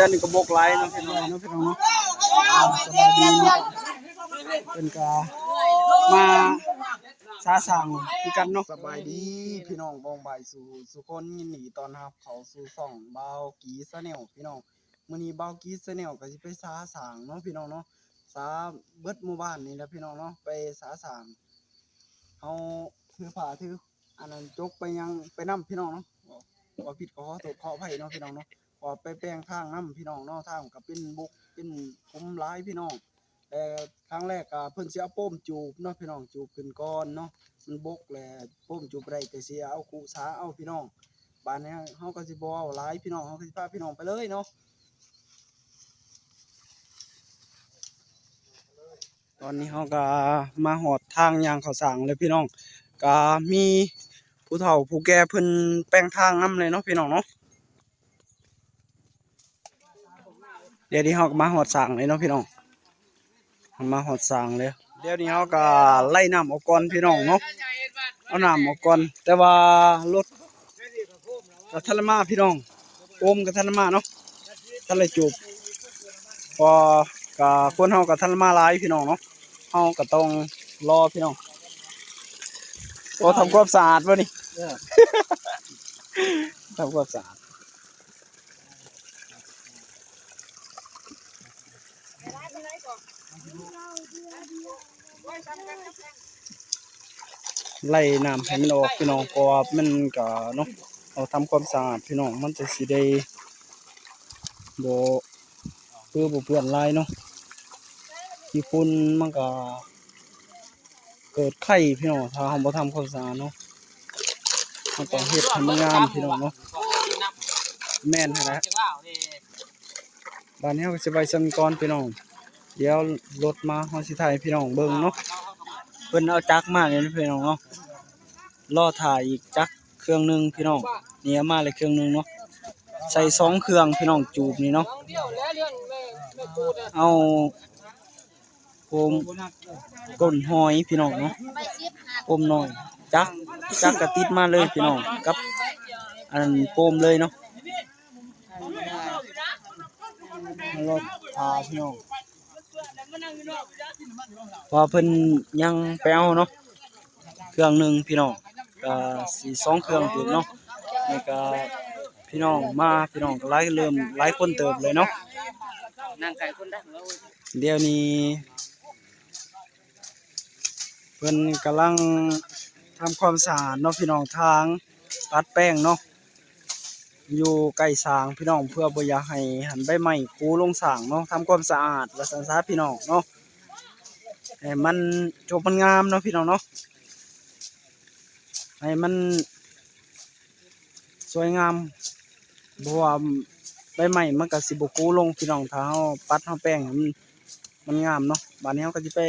ดี๋ยวนี้ก็บกไลน์เนาะพี่น้องเนาะพี่น้องเนาะอ่าสบายดีเป็นกามาสาสั่งคือกันเนาะสบายดีพี่น้องบองใบสู่สุคนยินดีตอนรับเขาสู่ส่องเบากีซะแนวพี่น้องมื้อนี้เบากีซะแนวก็สิไปสาสางเนาะพี่น้องเนาะสาเบิดหมู่บ้านนี่แหละพี่น้องเนาะไปสาสางเฮาถือผ้าถืออันนั้นจกไปยังไปนํพี่น้องเนาะว่าผิดขอโทษขออภัยเนาะพี่น้องเนาะ ว่าไปแปลงทางนํพี่น้องเนาะทางก็เป็นบุกเป็นคุมร้ายพี่น้องแต่ครั้งแรกก็เพิ่นสิเอาโป้มจูบเนาะพี่น้องจูบขึ้นก่อนเนาะมันบกแหละพุ่มจุบไรแต่เสียเอาคู่สาเอาพี่น้องบ้านนี้เฮาก็สิบ่เอาหลายพี่น้องเฮาก็สิพาพี่น้องไปเลยเนาะตอนนี้เฮาก็มาหอดทางยางเขาสางเลยพี่น้องก็มีผู้เฒ่าผู้แก่เพิ่นแปลงทางนํเลยเนาะพี่น้องเนาะ เดี๋ยวนี้เฮาก็มาหอดสางเลยเนาะพี่น้องมาหอดสางเลยเดี๋ยวนี้เฮาก็ไล่น้ำออกก่อนพี่น้องเนาะเอาน้ำออกก่อนแต่ว่ารถกระทันมาพี่น้องโอมกระทันมาเนาะทันเลยจูบพอกะคนเฮากระทันมาหลายพี่น้องเนาะเฮาก็ต้องรอพี่น้องโอ้ทำความสะอาดวะนี่ทำความสะอาด ไล่น้ำให้มันออกพี่น้องเพราะว่ามันก็เนาะเราทำความสะอาดพี่น้องมันจะสิได้บ่เพื่อบเปื้อนลายเนาะขี้ฝุ่นมันก็เกิดไข้พี่น้องถ้าเราบ่ทำความสะอาดเนาะมันต้องเฮ็ดให้มันงามพี่น้องเนาะแม่นหั่นแหละบ้านนี้เราก็สิไปซ้ำก่อนพี่น้อง เดี๋ยวรถมาเฮาสิถ่ายพี่น้องเบิ่งเนาะเพิ่นเอาจักมาเลยพี่น้องเนาะรอถ่ายอีกจักเครื่องหนึงพี่น้องนี่เอามาเลยเครื่องหนึงเนาะใส่สองเครื่องพี่น้องจูบนี่เนาะเอาโอมก้นหอยพี่น้องเนาะโอมหน่อยจักจักกระติดมาเลยพี่น้องกับอันนั้นโปมเลยเนาะรถพาพี่น้อง พอเพิ่นยังไปเอาเนาะเครื่องหนึ่งพี่น้องก็สีสองเครื่องถึงเนาะนี่ก็พี่น้องมาพี่น้องก็หลายเริ่มหลายคนเติบเลยเนาะเดี๋ยวนี้เพิ่นกำลังทำความสะอาดเนาะพี่น้องทางปัดแป้งเนาะ อยู่ใกล้สางพี่น้องเพื่อบ่อยากให้หันใบไม้คูลงสางเนาะทำความสะอาดและสันซาพี่น้องเนาะให้มันจบมันงามเนาะพี่น้องเนาะให้มันสวยงามเพราะว่าใบไม้มันก็สิบกูลงพี่น้องถ้าเฮาปัดเฮาแป้งให้มันมันงามเนาะบัดนี้เฮาก็สิไป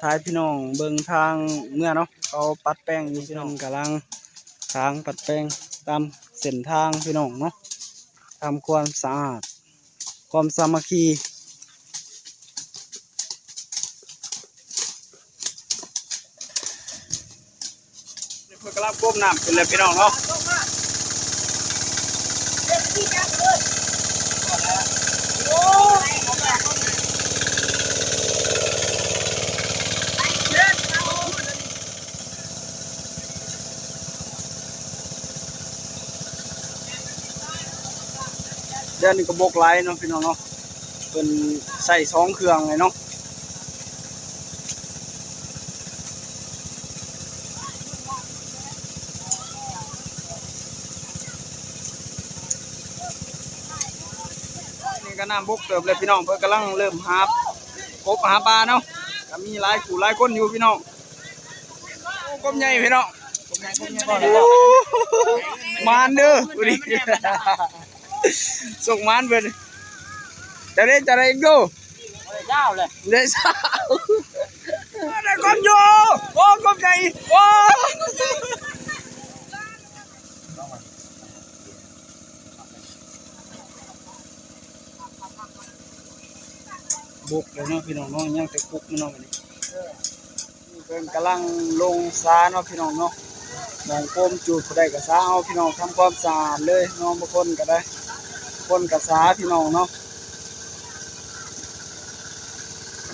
ถ่ายพี่น้องเบิ่งทางเมื่อเนาะเขาปัดแป้งอยู่พี่น้องกำลังทางปัดแป้ง ตามเส้นทางพี่น้องเนาะทำความสะอาด ความสามัคคีเพิ่นกำลังก้มน้ำขึ้นเลยพี่น้องเนาะเดี๋ยวนี้ก็บกไลน์เนาะพี่น้องเนาะเป็นใส่สองเครื่องเลยเนาะนี่ก็น้ำบกเติบเลยพี่น้องเพิ่นกำลังเริ่มหาบกบหาปลาเนาะก็มีหลายขู่หลายคนอยู่พี่น้องโอ้กบใหญ่พี่น้องมานเด้อดูดิ ส่งมานเพิ่นจะได้จะได้อีกดูเจ้าเลยได้สาวได้กบอยู่โอ้กบใหญ่โอ้บุกเลยเนาะพี่น้องเนาะยังแต่คุกมันเนาะวันนี้เพิ่นกำลังลงซาเนาะพี่น้องเนาะมองโคมจูดก็ได้ก็ซาเอาพี่น้องทำความสะอาดเลยเน้องบางคนก็ได้ คนกับสาพี่น้องเนาะ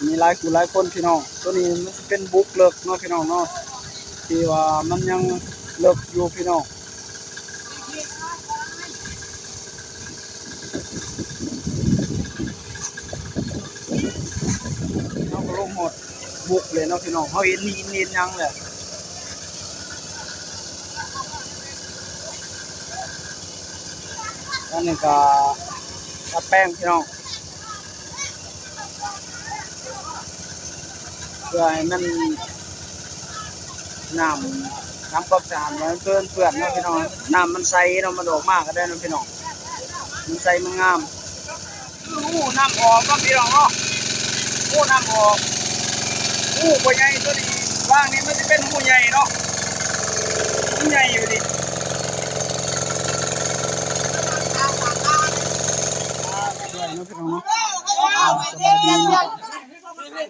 มีหลายกูหลายคนพี่น้อง ตัวนี้มันจะเป็นบุกเลิกเนาะพี่น้องเนาะที่ว่ามันยังเลิกอยู่พี่น้องเราก็ลงหมดบุกเลยเนาะพี่น้องเขาเห็นนีนนีนยังเลย อันนี้ก็กระแป้งพี่น้องเพื่อให้มันน้ำน้ำความสะอาดมันเกินเปื้อนเนะพี่น้องน้ำมันใสเนาะมันออกมากก็ได้นะพี่น้องมันใสมันงามอู้น้ำออกก็พี่น้องเนาะอู้น้ำออกอู้ตัวใหญ่ตัวนี้ว่างนี้มันจะเป็นหูใหญ่เนาะหูใหญ่อยู่ดิด้วยเนาะพี่น้องเนาะอ่าสบายดีเนาะ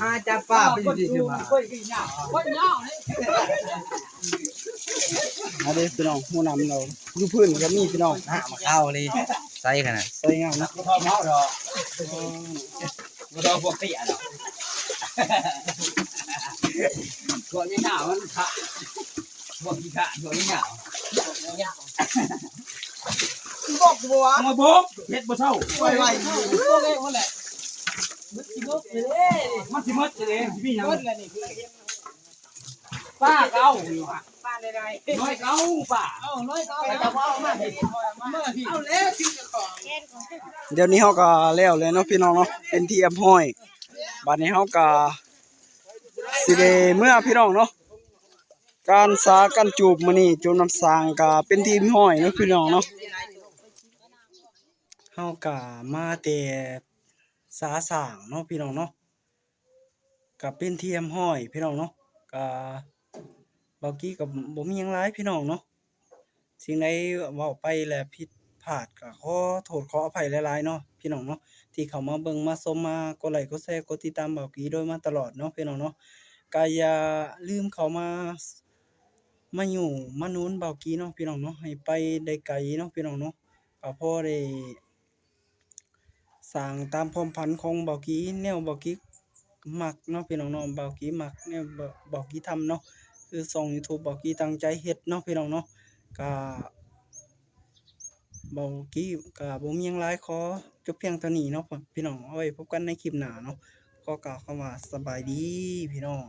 ห้าจับป้าไปอยู่ที่นี่มามาเด้พี่น้องหมูนำเราอยู่พื้นก็มีพี่น้องหามาเข้าเลยใส่ขนาดใสวยงามนะพ่อเมาดอกบ่ดอกพวกเตี้ยดอกพวนี้หนาวมันขะพวกนี้ขะพวนี้หนาวบอกบัวมาบอกเฮ็ดบ่เท่าไว้ไว้มันสิห มดเลยสิมีหยังป้าเก่าอยู่ฮะป้าได้ๆน้อยเก่าป้าเอ้าน้อยเก่าจะว่ามาเฮ็ดมาพี่เอาแล้วที่จะของเดี๋ยวนี้เฮาก็แล้วเลยเนาะพี่น้องเนาะเป็นที่อำห้อยบัดนี้เฮาก็สิได้เมื่อพี่น้องเนาะการสากันจูบมื้อนี้จูบน้ำสางก็เป็นที่อำห้อยเนาะพี่น้องเนาะเฮาก็มาแต่ สาสางเนาะพี่น้องเนาะก็เป็นเที่อำห้อยพี่น้องเนาะก็เบากี้ก็บ่มียังหลายพี่น้องเนาะสิ่งใดเว้าไปแล้วผิดพลาดก็ขอโทษขออภัยหลายๆเนาะพี่น้องเนาะที่เขามาเบิ่งมาชมมากดไลค์กดแชร์กดติดตามเบากี้โดยมาตลอดเนาะพี่น้องเนาะก็อย่าลืมเขามามาอยู่มาหนุนเบากี้เนาะพี่น้องเนาะให้ไปได้ไกลเนาะพี่น้องเนาะก็พอได้ สร้างตามความผันของเบากีแนวเบากีมักเนาะพี่น้องเนาะเบากีมักแนวเบาเบากีทำเนาะคือส่อง YouTube เบากีตั้งใจเฮ็ดเนาะพี่น้องเนาะกะเบากี้กับบ่มีหยังหลายขอจบเพียงเท่านี้เนาะพี่น้องเอาไว้พบกันในคลิปหน้าเนาะก็กล่าวคำว่าสบายดีพี่น้อง